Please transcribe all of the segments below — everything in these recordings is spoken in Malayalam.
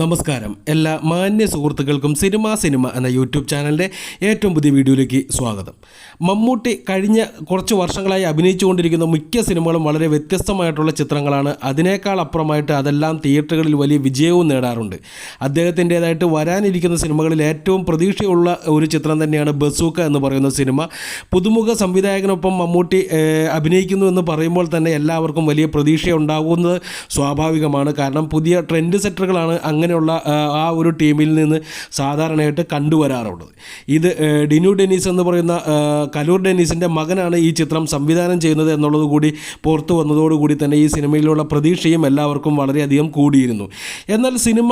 നമസ്കാരം. എല്ലാ മാന്യ സുഹൃത്തുക്കൾക്കും സിനിമ സിനിമ എന്ന യൂട്യൂബ് ചാനലിന്റെ ഏറ്റവും പുതിയ വീഡിയോയിലേക്ക് സ്വാഗതം. മമ്മൂട്ടി കഴിഞ്ഞ കുറച്ച് വർഷങ്ങളായി അഭിനയിച്ചുകൊണ്ടിരിക്കുന്ന മിക്ക സിനിമകളും വളരെ വ്യത്യസ്തമായിട്ടുള്ള ചിത്രങ്ങളാണ്. അതിനേക്കാൾ അപ്പുറമായിട്ട് അതെല്ലാം തിയേറ്ററുകളിൽ വലിയ വിജയവും നേടാറുണ്ട്. അദ്ദേഹത്തിന്റേതായിട്ട് വരാനിരിക്കുന്ന സിനിമകളിൽ ഏറ്റവും പ്രതീക്ഷയുള്ള ഒരു ചിത്രം തന്നെയാണ് ബസൂക്ക എന്ന് പറയുന്ന സിനിമ. പുതുമുഖ സംവിധായകനൊപ്പം മമ്മൂട്ടി അഭിനയിക്കുന്നു എന്ന് പറയുമ്പോൾ തന്നെ എല്ലാവർക്കും വലിയ പ്രതീക്ഷയുണ്ടാകുന്നത് സ്വാഭാവികമാണ്. കാരണം പുതിയ ട്രെൻഡ് സെറ്ററുകളാണ് അങ്ങനെയുള്ള ആ, ഒരു ടീമിൽ നിന്ന് സാധാരണയായിട്ട് കണ്ടുവരാറുള്ളത്. ഇത് ഡിനു ഡെന്നീസ് എന്ന് പറയുന്ന കലൂർ ഡെന്നീസിന്റെ മകനാണ് ഈ ചിത്രം സംവിധാനം ചെയ്യുന്നത് എന്നുള്ളത് കൂടി പുറത്തു വന്നതോടുകൂടി തന്നെ ഈ സിനിമയിലുള്ള പ്രതീക്ഷയും എല്ലാവർക്കും വളരെയധികം കൂടിയിരുന്നു. എന്നാൽ സിനിമ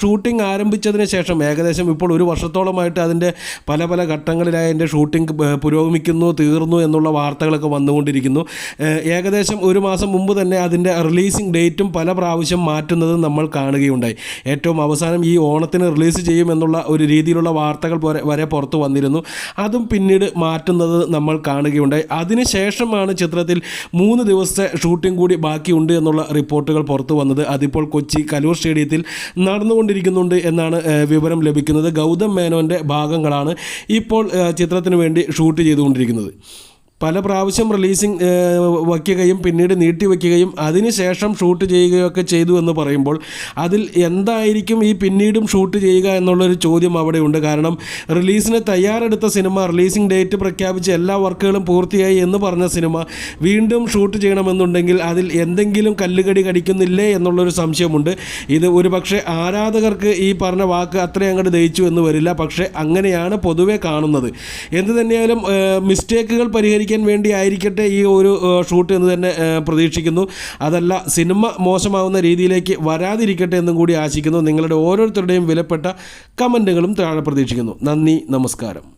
ഷൂട്ടിംഗ് ആരംഭിച്ചതിന് ശേഷം ഏകദേശം ഇപ്പോൾ ഒരു വർഷത്തോളമായിട്ട് അതിന്റെ പല പല ഘട്ടങ്ങളിലായി അതിന്റെ ഷൂട്ടിംഗ് പുരോഗമിക്കുന്നു തീർന്നു എന്നുള്ള വാർത്തകളൊക്കെ വന്നുകൊണ്ടിരിക്കുന്നു. ഏകദേശം ഒരു മാസം മുമ്പ് തന്നെ അതിന്റെ റിലീസിംഗ് ഡേറ്റും പല പ്രാവശ്യം മാറ്റുന്നത് നമ്മൾ കാണുകയുണ്ടായി. ഏറ്റവും അവസാനം ഈ ഓണത്തിന് റിലീസ് ചെയ്യുമെന്നുള്ള ഒരു രീതിയിലുള്ള വാർത്തകൾ വരെ പുറത്തു വന്നിരുന്നു. അതും പിന്നീട് മാറ്റുന്നത് നമ്മൾ കാണുകയുണ്ടായി. അതിനുശേഷമാണ് ചിത്രത്തിൽ മൂന്ന് ദിവസത്തെ ഷൂട്ടിംഗ് കൂടി ബാക്കിയുണ്ട് എന്നുള്ള റിപ്പോർട്ടുകൾ പുറത്തു വന്നത്. അതിപ്പോൾ കൊച്ചി കലൂർ സ്റ്റേഡിയത്തിൽ നടന്നുകൊണ്ടിരിക്കുന്നുണ്ട് എന്നാണ് വിവരം ലഭിക്കുന്നത്. ഗൗതം മേനോന്റെ ഭാഗങ്ങളാണ് ഇപ്പോൾ ചിത്രത്തിന് വേണ്ടി ഷൂട്ട് ചെയ്തുകൊണ്ടിരിക്കുന്നത്. പല പ്രാവശ്യം റിലീസിങ് വയ്ക്കുകയും പിന്നീട് നീട്ടി വയ്ക്കുകയും അതിനുശേഷം ഷൂട്ട് ചെയ്യുകയൊക്കെ ചെയ്തു എന്ന് പറയുമ്പോൾ അതിൽ എന്തായിരിക്കും ഈ പിന്നീടും ഷൂട്ട് ചെയ്യുക എന്നുള്ളൊരു ചോദ്യം അവിടെയുണ്ട്. കാരണം റിലീസിന് തയ്യാറെടുത്ത സിനിമ റിലീസിംഗ് ഡേറ്റ് പ്രഖ്യാപിച്ച് എല്ലാ വർക്കുകളും പൂർത്തിയായി എന്ന് പറഞ്ഞ സിനിമ വീണ്ടും ഷൂട്ട് ചെയ്യണമെന്നുണ്ടെങ്കിൽ അതിൽ എന്തെങ്കിലും കല്ലുകടി കടിക്കുന്നില്ലേ എന്നുള്ളൊരു സംശയമുണ്ട്. ഇത് ഒരു പക്ഷേ ആരാധകർക്ക് ഈ പറഞ്ഞ വാക്ക് അത്രയും അങ്ങോട്ട് ദയിച്ചു എന്ന് വരില്ല. പക്ഷേ അങ്ങനെയാണ് പൊതുവെ കാണുന്നത്. എന്ത് തന്നെയായാലും മിസ്റ്റേക്കുകൾ മിസ്റ്റേക്കുകൾ പരിഹരിക്കാൻ വേണ്ടി ആയിരിക്കട്ടെ ഈ ഒരു ഷൂട്ട് എന്ന് തന്നെ പ്രതീക്ഷിക്കുന്നു. അതല്ല സിനിമ മോശമാവുന്ന രീതിയിലേക്ക് വരാതിരിക്കട്ടെ എന്നും കൂടി ആശിക്കുന്നു. നിങ്ങളുടെ ഓരോരുത്തരുടെയും വിലപ്പെട്ട കമന്റുകളും താഴെ പ്രതീക്ഷിക്കുന്നു. നന്ദി നമസ്കാരം.